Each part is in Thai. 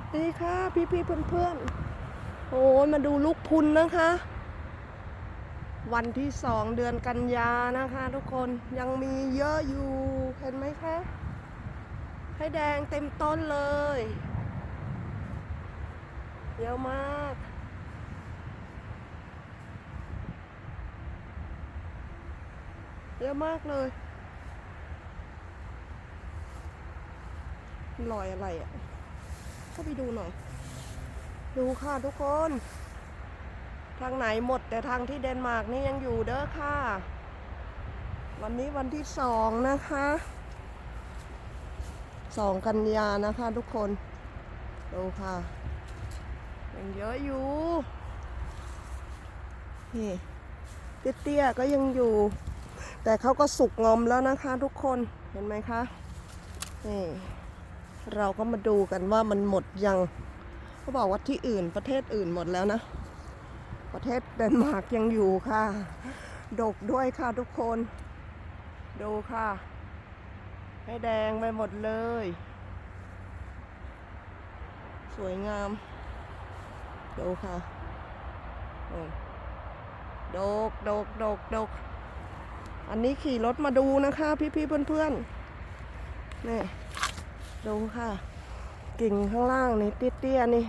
วัสดีค่ะ พี่พี่เพื่อนเพื่อนๆโอ้ยมาดูลูกพุนนะคะ วันที่สองเดือนกันยานะคะทุกคนยังมีเยอะอยู่เห็นไหมคะให้แดงเต็มต้นเลยเยอะมากเยอะมากเลยลอยอะไรอะ เข้าไปดูหน่อย ดูค่ะทุกคน ทางไหนหมดแต่ทางที่เดนมาร์กนี่ยังอยู่เด้อค่ะ วันนี้วันที่สองนะคะสองกันยานะคะทุกคน ดูค่ะยังเยอะอยู่นี่เตี้ยๆก็ยังอยู่ แต่เขาก็สุกงอมแล้วนะคะทุกคนเห็นไหมคะนี่ เราก็มาดูกันว่ามันหมดยังเขาบอกว่าที่อื่นประเทศอื่นหมดแล้วนะ ประเทศเดนมาร์กยังอยู่ค่ะ ดกด้วยค่ะทุกคน ดูค่ะ ให้แดงไปหมดเลย สวยงาม ดูค่ะโดกดกดกดกอันนี้ขี่รถมาดูนะคะ พี่ๆเพื่อนๆนี่ ดูค่ะ กิ่งข้างล่างนี่เตี้ยๆนี่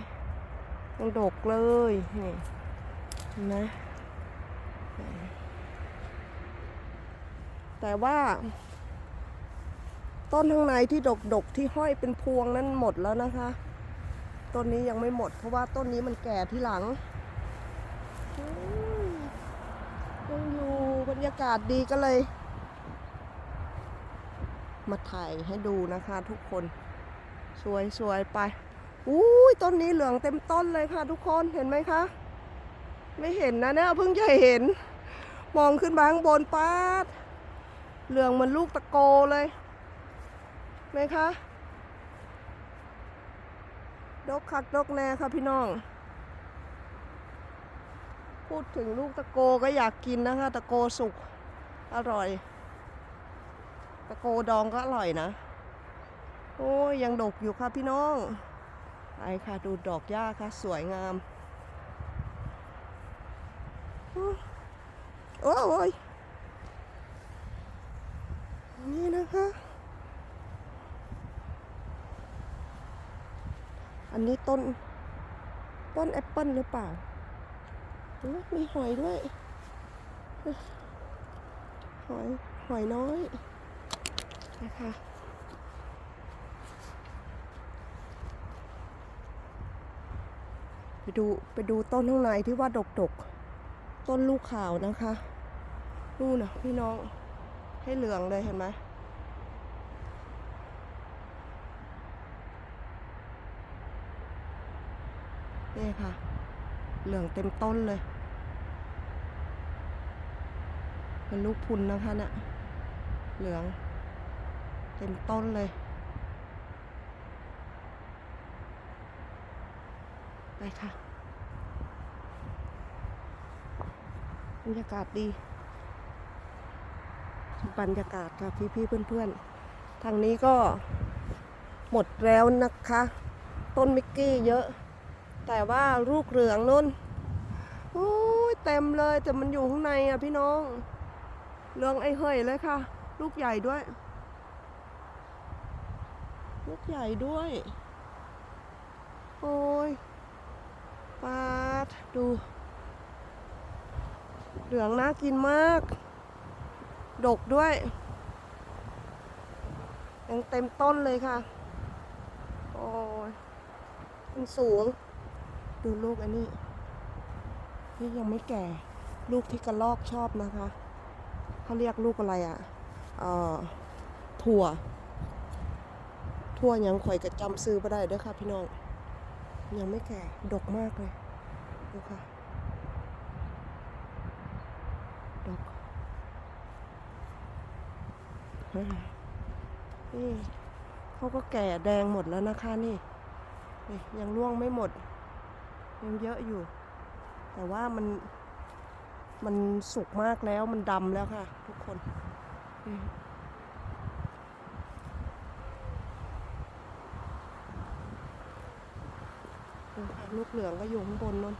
ยังดกเลยนี่เห็นไหมแต่ว่า ต้นข้างในที่ดกๆที่ห้อยเป็นพวงนั้นหมดแล้วนะคะ ต้นนี้ยังไม่หมด เพราะว่าต้นนี้มันแก่ที่หลังยังอยู่บรรยากาศดีก็เลย มาถ่ายให้ดูนะคะทุกคน สวยสวยไปอุ้ยต้นนี้เหลืองเต็มต้นเลยค่ะ ทุกคนเห็นไหมคะ ไม่เห็นนะเนี่ยเพิ่งจะเห็น มองขึ้นมาข้างบนป้าดเหลืองเหมือนลูกตะโกเลยไหมคะดกคักดกแน่ค่ะพี่น้อง พูดถึงลูกตะโกก็อยากกินนะคะ ตะโกสุก อร่อย ตะโกดองก็อร่อยนะ โอ้ยยังดกอยู่ค่ะพี่น้องไปค่ะดูดอกหญ้าค่ะ สวยงาม โอ้ยนี่นะคะ อันนี้ต้น ต้นแอปเปิลหรือเปล่า มีหอยด้วย หอย หอยน้อย นะคะไปดูไปดูต้นข้างในที่ว่าดกดกต้นลูกขาวนะคะนู่นนะพี่น้องให้เหลืองเลยเห็นไหมนี่ค่ะ เหลืองเต็มต้นเลยเป็นลูกพุนนะคะเนี่ยเหลือง เต็มต้นเลย ไปค่ะบรรยากาศดี บรรยากาศค่ะ พี่ๆเพื่อนๆ ทางนี้ก็หมดแล้วนะคะ ต้นมิกกี้เยอะ แต่ว่าลูกเหลืองนุ่นโอ้ยเต็มเลยแต่มันอยู่ข้างในอะพี่น้องเหลืองไอ้เห่ยเลยค่ะ ลูกใหญ่ด้วย ลูกใหญ่ด้วย โอ้ยปาดดู เหลืองน่ากินมาก ดกด้วยยังเต็มต้นเลยค่ะ โอ้ยมันสูง ดูลูกอันนี้นี่ยังไม่แก่ ลูกที่กระลอกชอบนะคะ เขาเรียกลูกอะไรอะ่ะ เอ่อ ถั่ว ถั่วยังข่อยกระจำซื้อมาได้เด้อค่ะพี่น้อง ยังไม่แก่ ดกมากเลย ดูค่ะ ดกอ่านี่เขาก็แก่แดงหมดแล้วนะคะนี่นี่ ยังร่วงไม่หมด ยังเยอะอยู่ แต่ว่ามันมันสุกมากแล้วมันดำแล้วค่ะ ทุกคนนี่ ดูค่ะ ลูกเหลืองก็อยู่ข้างบนนั่น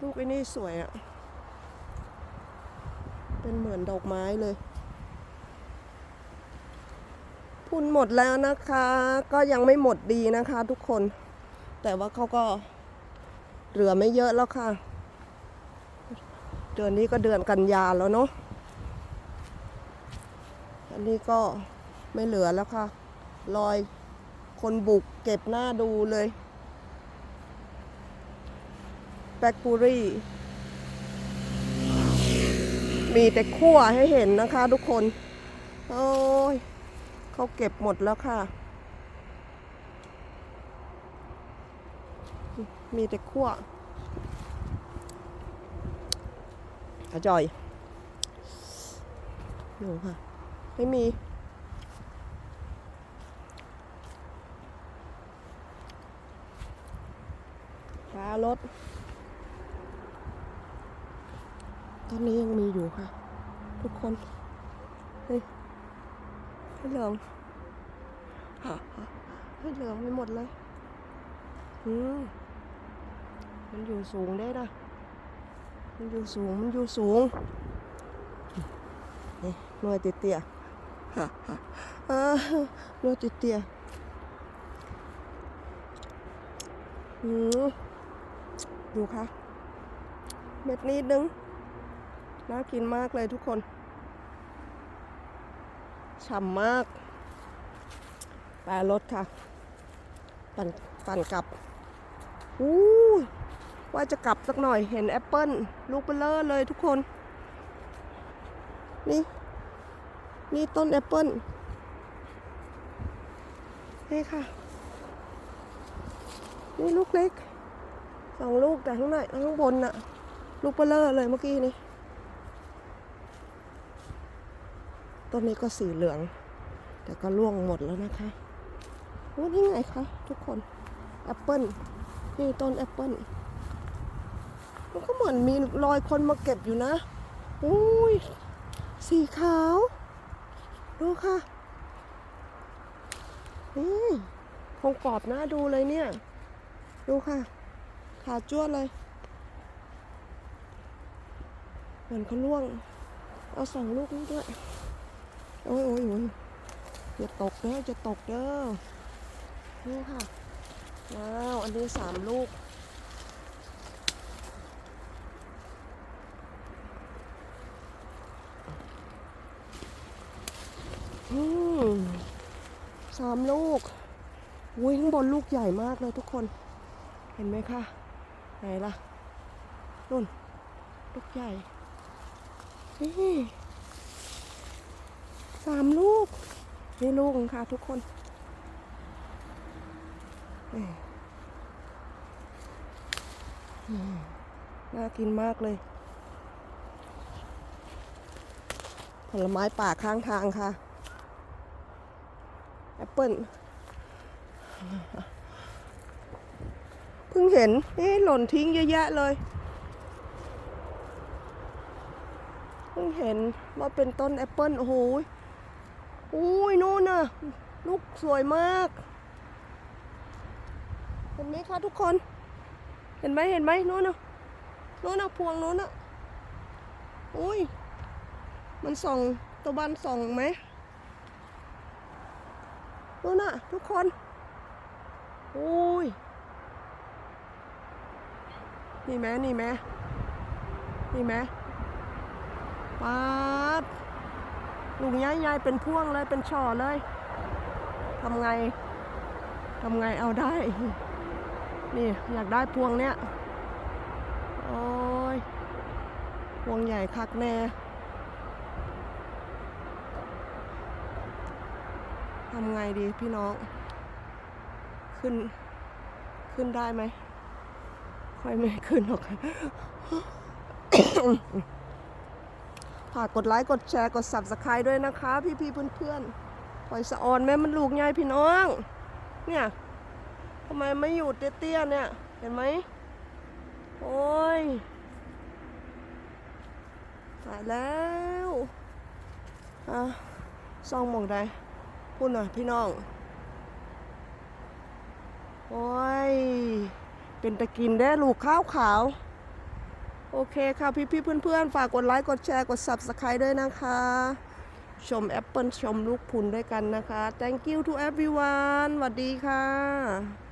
ลูกไอ้นี่สวยอะ่ะ เป็นเหมือนดอกไม้เลย พุนหมดแล้วนะคะ ก็ยังไม่หมดดีนะคะทุกคน แต่ว่าเขาก็เหลือไม่เยอะแล้วค่ะ เดือนนี้ก็เดือนกันยาแล้วเนาะ อันนี้ก็ ไม่เหลือแล้วค่ะ รอยคนบุกเก็บหน้าดูเลยแบล็คบูรี่ มีแต่ขั้วให้เห็นนะคะทุกคน โอ้ยเขาเก็บหมดแล้วค่ะ มีแต่ขั้วอร่อยอยู่ค่ะ ไม่มี ฟ้า รถ ตอนนี้ยังมีอยู่ค่ะ ทุกคน เฮ้ยให้เหลืองฮะฮะให้เหลืองไปหมดเลย อืมมันอยู่สูงได้นะมันอยู่สูง มันอยู่สูงนี่หน่วยติเตียๆฮะฮะอ่าหน่วยติเตียอืม ดูค่ะ เม็ดนิดนึง น่ากินมากเลยทุกคน ฉ่ำมาก แปรรถค่ะ ปั่นปั่นกลับอู้ว่าจะกลับสักหน่อยเห็นแอปเปิ้ลลูกเบลเลอร์เลยทุกคน นี่ นี่ต้นแอปเปิ้ลนี่ค่ะ นี่ลูกเล็ก สองลูกแต่ข้างในข้างบนน่ะ ลูกเบลเลอร์เลยเมื่อกี้นี้ต้นนี้ก็สีเหลือง แต่ก็ร่วงหมดแล้วนะคะโอ้นี่ไงคะทุกคนแอปเปิลนี่ต้นแอปเปิลมันก็เหมือนมีรอยคนมาเก็บอยู่นะอุ้ยสีขาว ดูค่ะนี่คงกรอบน้าดูเลยเนี่ย ดูค่ะ ขาจ้วนเลย เหมือนเขาล่วง เอาสองลูกนี้ด้วย โอ้ยโอ้ยโอ้ยอย่าตกเด้อจะตกเด้อ นี่ค่ะ ว้าว อันนี้สามลูก อืมสามลูกอุ้ยข้างบนลูกใหญ่มากเลยทุกคน เห็นไหมคะ ไหนล่ะนุ่น ลูกใหญ่ นี่สามลูก นี่ลูกค่ะทุกคน น่ากินมากเลย ผลไม้ป่าข้างทางค่ะ แอปเปิ้ล พิ่งเห็น เอ๊ะหล่นทิ้งเยอะแยะเลย เพิ่งเห็นว่าเป็นต้นแอปเปิ้ลโอ้โหอุ้ยนู่นน่ะ ลูกสวยมาก เห็นไหมคะทุกคน เห็นไหมเห็นไหมนู่นน่ะนู่นน่ะพวงนู่นน่ะอุ้ย มันส่องตะวันส่องไหมนู่นน่ะ ทุกคน โอ้ย นี่ไหมนี่ไหมนี่ไหมป๊าดลุงย้ายยายเป็นพ่วงเลยเป็นช่อเลยทำไงทำไงเอาได้ นี่อยากได้พวงเนี้ยโอ้ยพวงใหญ่คักแน่ทำไงดีพี่น้อง ขึ้น ขึ้นได้ไหม ค่อยไม่ขึ้นหรอกฝากกดไลค์กดแชร์กด subscribe ด้วยนะคะ พี่ๆเพื่อนๆปล่อยสะออนแม่มันลูกใหญ่พี่น้อง เนี่ยทำไมไม่อยู่เตี้ยๆเนี่ย เห็นไหมโอ้ยตายแล้วอะซองมองใดพูดหน่อยพี่น้อง โอ้ย เป็นตะกินได้ลูกข้าวขาว โอเคค่ะพี่ๆเพื่อนๆ ฝากกดไลค์กดแชร์กด Subscribe ด้วยนะคะ ชมแอปเปิลชมลูกพุนด้วยกันนะคะ thank you to everyone สวัสดีค่ะ